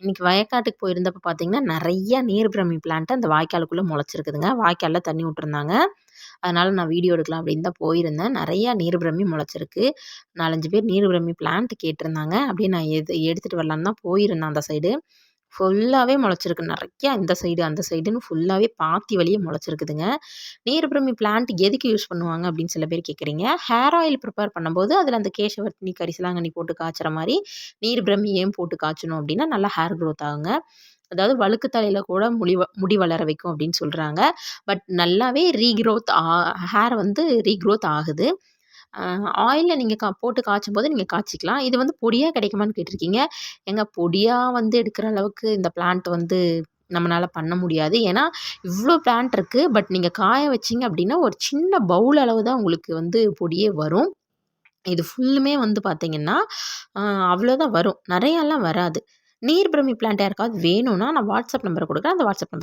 இன்றைக்கி வயக்காட்டுக்கு போயிருந்தப்போ பார்த்திங்கன்னா நிறையா நீர் பிரமி அந்த வாய்க்காலுக்குள்ளே முளைச்சிருக்குதுங்க. வாய்க்காலில் தண்ணி விட்ருந்தாங்க அதனால் நான் வீடியோ எடுக்கலாம் அப்படின்னு தான் போயிருந்தேன். நிறையா நீர் பிரமி முளைச்சிருக்கு. நாலஞ்சு பேர் நீர் பிரமி பிளான்ட் கேட்டிருந்தாங்க. அப்படியே நான் எது எடுத்துகிட்டு வரலான்னு தான் போயிருந்தேன் அந்த சைடு ஃபுல்லாகவே முளைச்சிருக்கு. நிறையா இந்த சைடு அந்த சைடுன்னு ஃபுல்லாகவே பாத்தி வழியே முளைச்சிருக்குதுங்க. நீர்பிரமி பிளான்ட் எதுக்கு யூஸ் பண்ணுவாங்க அப்படின்னு சில பேர் கேட்குறீங்க. ஹேர் ஆயில் ப்ரிப்பேர் பண்ணும்போது அதில் அந்த கேசவர்த்தினி கரிசலாங்கண்ணி போட்டு காய்ச்சுற மாதிரி நீர்பிரமி ஏன் போட்டு காய்ச்சணும் அப்படின்னா நல்லா ஹேர் க்ரோத் ஆகுங்க. அதாவது வழுக்கு தலையில் கூட முடி முடி வளர வைக்கும் அப்படின்னு சொல்கிறாங்க பட் நல்லாவே ரீக்ரோத் ஆ ஹேர் வந்து ரீக்ரோத் ஆகுது. ஆயிலில் நீங்கள் கா போட்டு காய்ச்சும் போது நீங்கள் காய்ச்சிக்கலாம். இது வந்து பொடியாக கிடைக்குமான்னு கேட்டிருக்கீங்க. ஏங்க பொடியாக வந்து எடுக்கிற அளவுக்கு இந்த பிளான்ட் வந்து நம்மளால் பண்ண முடியாது. ஏன்னா இவ்வளோ பிளான்ட் இருக்குது பட் நீங்கள் காய வச்சிங்க அப்படின்னா ஒரு சின்ன பவுல் அளவு தான் உங்களுக்கு வந்து பொடியே வரும். இது ஃபுல்லுமே வந்து பார்த்திங்கன்னா அவ்வளோதான் வரும். நிறையாலாம் வராது. நீர் பிரமி பிளான்ட் யாருக்காவது வேணும்னா நான் வாட்ஸ்அப் நம்பர் கொடுக்குறேன். அந்த வாட்ஸ்அப் நம்பர்